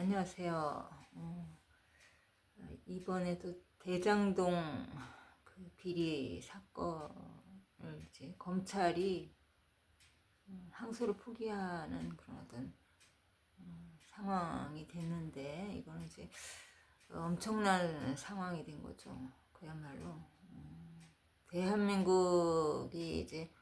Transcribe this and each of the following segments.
안녕하세요. 어, 이번에도 대장동 그 비리 사건을 이제 검찰이 음, 항소를 포기하는 그런 어떤 어, 상황이 됐는데 이거는 이제 엄청난 상황이 된 거죠. 그야말로 음, 대한민국이 이제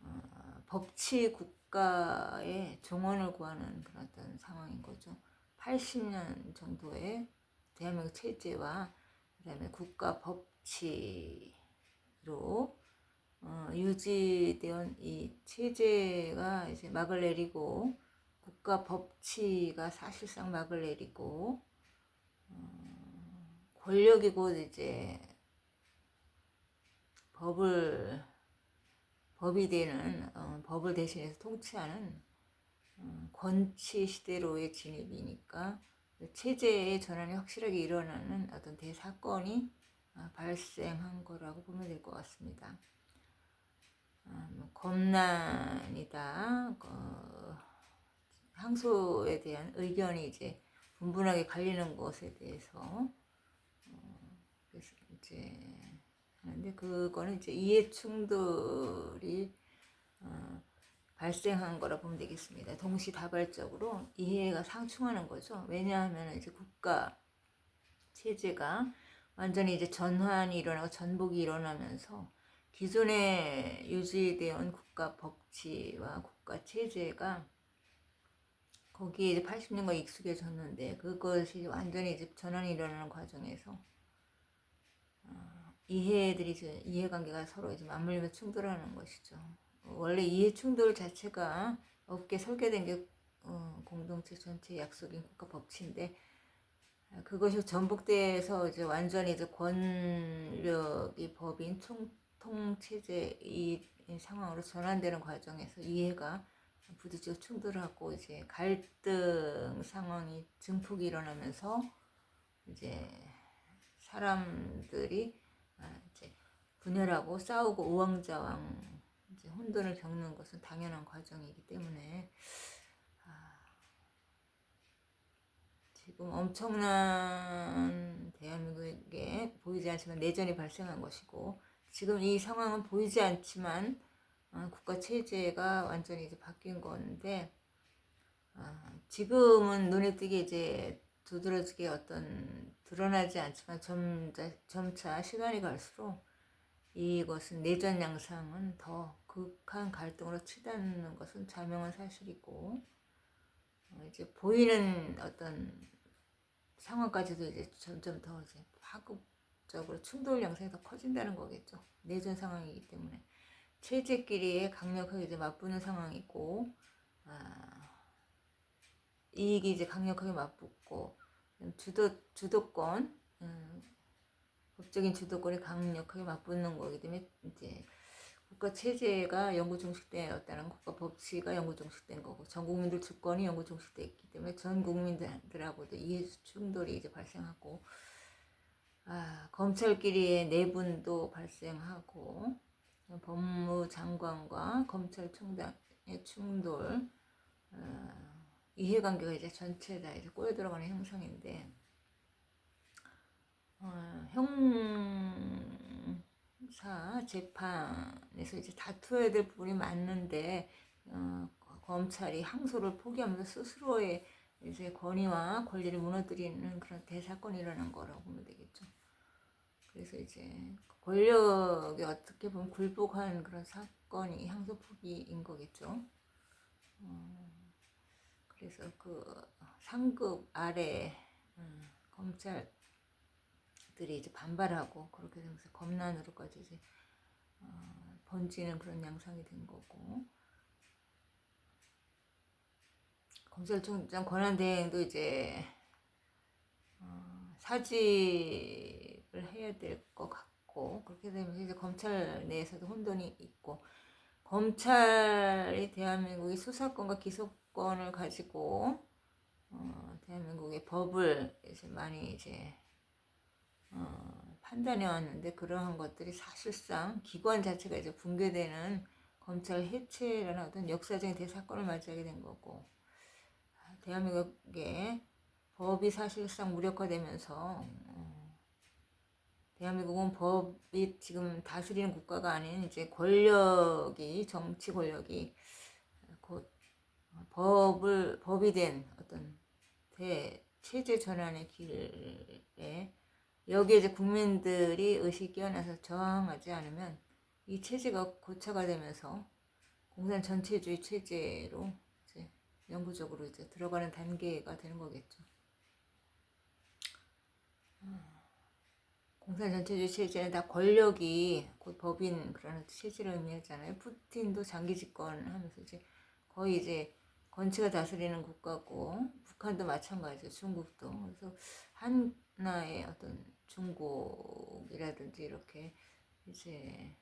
어, 법치 국가의 종언을 구하는 그런 어떤 상황인 거죠. 80년 정도의 대한민국 체제와 그다음에 국가 법치로 어, 유지되온 이 체제가 이제 막을 내리고 국가 법치가 사실상 막을 내리고 어, 권력이 곧 이제 법을 법이 되는 어, 법을 대신해서 통치하는 어, 권치 시대로의 진입이니까 체제의 전환이 확실하게 일어나는 어떤 대사건이 아, 발생한 거라고 보면 될 것 같습니다. 아, 뭐 검난이다. 어, 항소에 대한 의견이 이제 분분하게 갈리는 것에 대해서 어, 그래서 이제 하는데 그거는 이제 이해 충돌이 어, 발생한 거라 보면 되겠습니다. 동시다발적으로 이해가 상충하는 거죠. 왜냐하면 이제 국가 체제가 완전히 이제 전환이 일어나고 전복이 일어나면서 기존에 유지되어 온 국가 법치와 국가 체제가 거기에 이제 80년간 익숙해졌는데 그것이 완전히 이제 전환이 일어나는 과정에서 어, 이해들이 이제 이해관계가 서로 이제 맞물리며 충돌하는 것이죠. 원래 이해 충돌 자체가 없게 설계된 게 어, 공동체 전체 약속인 국가 법치인데 아, 그것이 전복돼서 이제 완전히 이제 권력이 법인 총통 체제 이 상황으로 전환되는 과정에서 이해가 부딪히고 충돌하고 이제 갈등 상황이 증폭이 일어나면서 이제 사람들이 아, 이제 분열하고 싸우고 우왕좌왕 이제 혼돈을 겪는 것은 당연한 과정이기 때문에 아, 지금 엄청난 대한민국에 보이지 않지만 내전이 발생한 것이고 지금 이 상황은 보이지 않지만 아, 국가 체제가 완전히 이제 바뀐 건데 아, 지금은 눈에 띄게 이제 두드러지게 어떤 드러나지 않지만 점차, 점차 시간이 갈수록 이것은 내전 양상은 더 극한 갈등으로 치닫는 것은 자명한 사실이고 어, 이제 보이는 어떤 상황까지도 이제 점점 더 이제 파급적으로 충돌 양상이 더 커진다는 거겠죠. 내전 상황이기 때문에 체제끼리의 강력하게 이제 맞붙는 상황이고 아, 이익이 이제 강력하게 맞붙고 주도 주도권 음, 법적인 주도권이 강력하게 맞붙는 거기 때문에 이제 국가 체제가 영구 종식되었다는 국가 법치가 영구 종식된 거고 전 국민들 주권이 영구 종식돼 있기 때문에 전 국민들하고도 이해 충돌이 이제 발생하고 아, 검찰끼리의 내분도 발생하고 법무장관과 검찰총장의 충돌 어, 이해관계가 이제 전체 다 이제 꼬여 들어가는 형상인데 어, 형 사 재판에서 이제 다투어야 될 부분이 많는데 어, 검찰이 항소를 포기하면서 스스로의 이제 권위와 권리를 무너뜨리는 그런 대사건이 일어난 거라고 보면 되겠죠. 그래서 이제 권력이 어떻게 보면 굴복한 그런 사건이 항소 포기인 거겠죠. 어, 그래서 그 상급 아래 음, 검찰 들이 이제 반발하고 그렇게 되면서 검난으로까지 이제 어, 번지는 그런 양상이 된 거고. 검찰총장 권한대행도 이제 어, 사직을 해야 될 것 같고 그렇게 되면 이제 검찰 내에서도 혼돈이 있고 검찰이 대한민국의 수사권과 기소권을 가지고 어, 대한민국의 법을 이제 많이 이제 어, 판단해 왔는데 그러한 것들이 사실상 기관 자체가 이제 붕괴되는 검찰 해체라는 어떤 역사적인 대사건을 맞이하게 된 거고 아, 대한민국의 법이 사실상 무력화되면서 어, 대한민국은 법이 지금 다스리는 국가가 아닌 이제 권력이 정치 권력이 곧 법을 법이 된 어떤 대 체제 전환의 길에 여기에 이제 국민들이 의식이 깨어나서 저항하지 않으면 이 체제가 고차가 되면서 공산 전체주의 체제로 이제 영구적으로 이제 들어가는 단계가 되는 거겠죠. 아, 공산 전체주의 체제는 다 권력이 곧 법인 그런 체제를 의미하잖아요. 푸틴도 장기 집권하면서 이제 거의 이제 건치가 다스리는 국가고 북한도 마찬가지죠. 중국도 그래서 하나의 어떤 중국이라든지 이렇게 이제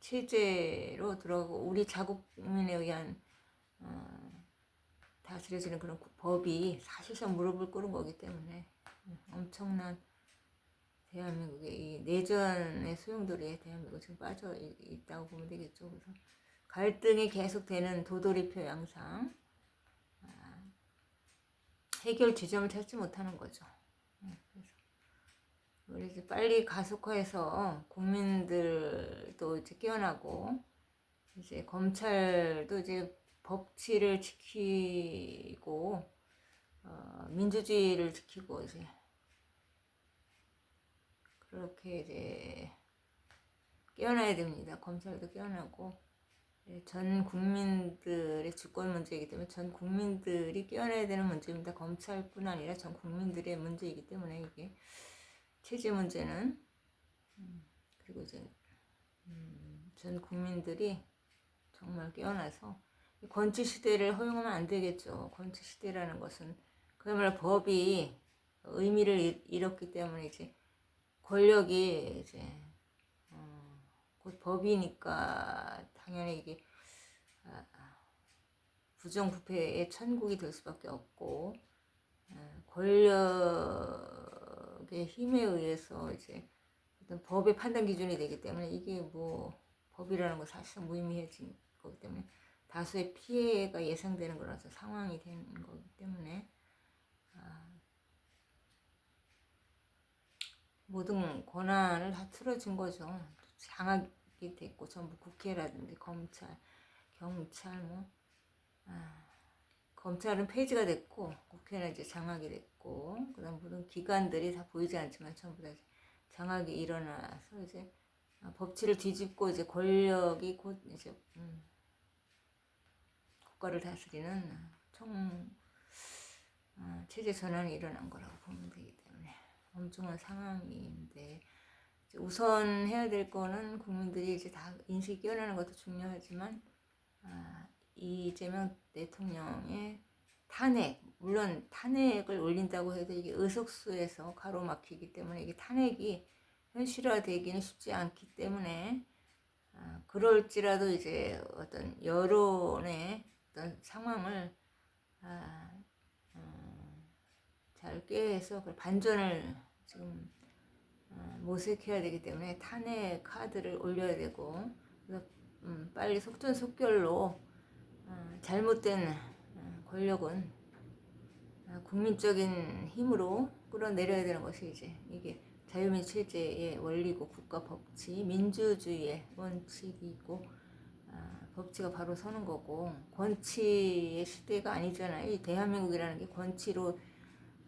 체제로 들어가고 우리 자국민에 의한 어, 다스려지는 그런 법이 사실상 무릎을 꿇은 거기 때문에 엄청난 대한민국의 이 내전의 소용돌이에 대한민국 지금 빠져 있다고 보면 되겠죠. 그래서 갈등이 계속되는 도돌이표 양상 아, 해결 지점을 찾지 못하는 거죠. 이제 빨리 가속화해서 국민들도 이제 깨어나고 이제 검찰도 이제 법치를 지키고 어, 민주주의를 지키고 이제 그렇게 이제 깨어나야 됩니다. 검찰도 깨어나고 예, 전 국민들의 주권 문제이기 때문에 전 국민들이 깨어나야 되는 문제입니다. 검찰뿐 아니라 전 국민들의 문제이기 때문에 이게 체제 문제는 음, 그리고 이제 음, 전 국민들이 정말 깨어나서 권치 시대를 허용하면 안 되겠죠. 권치 시대라는 것은 그야말로 법이 의미를 잃었기 때문에 이제 권력이 이제 어, 곧 법이니까 당연히 이게 아, 부정부패의 천국이 될 수밖에 없고 어, 권력 의 힘에 의해서 이제 어떤 법의 판단 기준이 되기 때문에 이게 뭐 법이라는 거 사실상 무의미해진 거기 때문에 다수의 피해가 예상되는 거라서 상황이 되는 거기 때문에 아, 모든 권한을 다 틀어준 거죠. 장악이 됐고 전부 국회라든지 검찰, 경찰 뭐 아, 검찰은 폐지가 됐고 국회는 이제 장악이 됐고 그다음 모든 기관들이 다 보이지 않지만 전부 다 장악이 일어나서 이제 아, 법치를 뒤집고 이제 권력이 곧 이제 음, 국가를 다스리는 총 어, 체제 전환이 일어난 거라고 보면 되기 때문에 엄중한 상황인데 우선 해야 될 거는 국민들이 이제 다 인식이 깨어나는 것도 중요하지만 아, 이재명 대통령의 탄핵 물론 탄핵을 올린다고 해도 이게 의석수에서 가로막히기 때문에 이게 탄핵이 현실화되기는 쉽지 않기 때문에 아, 그럴지라도 이제 어떤 여론의 어떤 상황을 아, 어, 잘 꾀해서 그 반전을 지금 어, 모색해야 되기 때문에 탄핵 카드를 올려야 되고 그래서 음, 빨리 속전속결로 어, 잘못된 어, 권력은 어, 국민적인 힘으로 끌어내려야 되는 것이 이제 이게 자유민 체제의 원리고 국가 법치, 민주주의의 원칙이고 아, 법치가 바로 서는 거고 권치의 시대가 아니잖아요. 이 대한민국이라는 게 권치로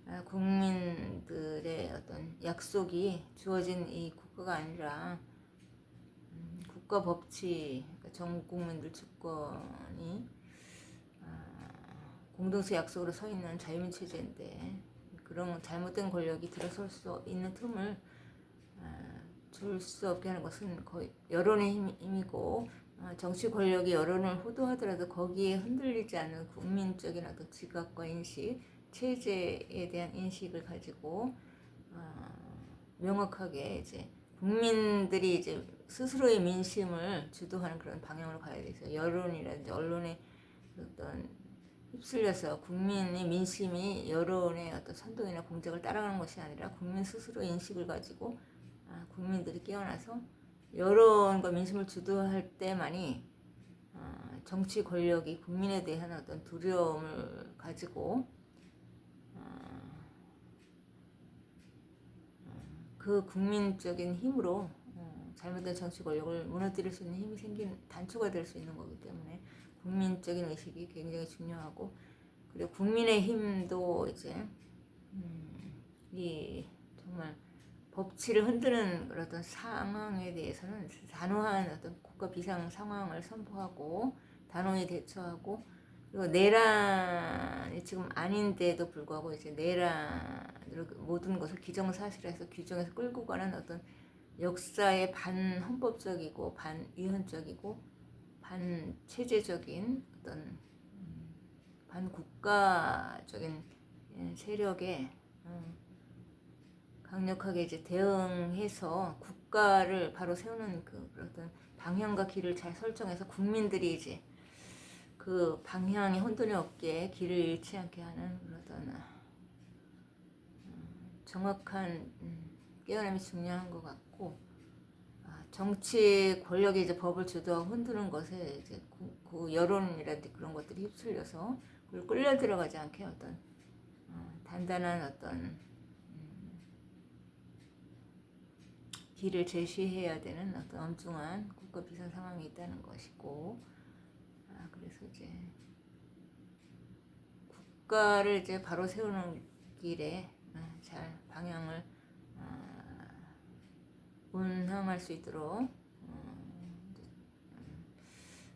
아, 국민들의 어떤 약속이 주어진 이 국가가 아니라 음, 국가 법치, 그러니까 전 국민들 주권이 아, 공동체 약속으로 서 있는 자유민 체제인데 그런 잘못된 권력이 들어설 수 있는 틈을 줄 수 없게 하는 것은 거의 여론의 힘이고 어, 정치 권력이 여론을 호도하더라도 거기에 흔들리지 않는 국민적인 어떤 지각과 인식, 체제에 대한 인식을 가지고 어, 명확하게 이제 국민들이 이제 스스로의 민심을 주도하는 그런 방향으로 가야 되죠. 여론이라든지 언론의 어떤 휩쓸려서 국민의 민심이 여론의 어떤 선동이나 공작을 따라가는 것이 아니라 국민 스스로 인식을 가지고 아, 국민들이 깨어나서 여론과 민심을 주도할 때만이 아, 정치 권력이 국민에 대한 어떤 두려움을 가지고 아, 그 국민적인 힘으로 잘못된 정치 권력을 무너뜨릴 수 있는 힘이 생긴 단초가 될 수 있는 거기 때문에 국민적인 의식이 굉장히 중요하고 그리고 국민의 힘도 이제 음, 이 정말 법치를 흔드는 어떤 상황에 대해서는 단호한 어떤 국가 비상 상황을 선포하고 단호히 대처하고 그리고 내란이 지금 아닌데도 불구하고 이제 내란으로 모든 것을 기정사실에서 규정해서 끌고 가는 어떤 역사의 반헌법적이고 반위헌적이고 반체제적인 어떤 음, 반국가적인 예, 세력에 음, 강력하게 이제 대응해서 국가를 바로 세우는 그 어떤 방향과 길을 잘 설정해서 국민들이 이제 그 방향에 혼돈이 없게 길을 잃지 않게 하는 어떤 음, 정확한 음, 깨어남이 중요한 것 같고 아, 정치 권력이 이제 법을 주도하고 흔드는 것에 이제 그, 그 여론이라든지 그런 것들이 휩쓸려서 그걸 끌려 들어가지 않게 어떤 어, 단단한 어떤 음, 길을 제시해야 되는 어떤 엄중한 국가 비상 상황이 있다는 것이고 아, 그래서 이제 국가를 이제 바로 세우는 길에 아, 잘 방향을 아, 운항할 수 있도록 어, 음,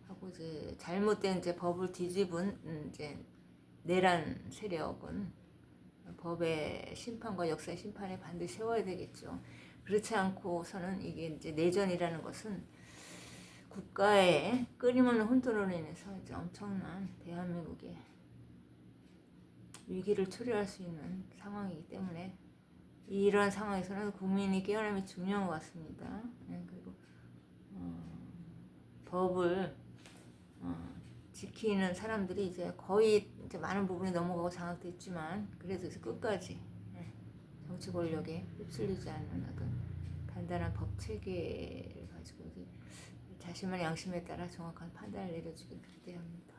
하고 이제 잘못된 이제 법을 뒤집은 음, 이제 내란 세력은 법의 심판과 역사의 심판에 반드시 세워야 되겠죠. 그렇지 않고서는 이게 이제 내전이라는 것은 국가의 끊임없는 혼돈으로 인해서 이제 엄청난 대한민국의 위기를 초래할 수 있는 상황이기 때문에 이러한 상황에서는 국민이 깨어남이 중요한 것 같습니다. 네, 그리고 어, 법을 어, 지키는 사람들이 이제 거의 이제 많은 부분이 넘어가고 장악됐지만 그래도 끝까지 네, 정치 권력에 휩쓸리지 않는 어떤 단단한 법 체계를 가지고 자신만의 양심에 따라 정확한 판단을 내려주길 기대합니다.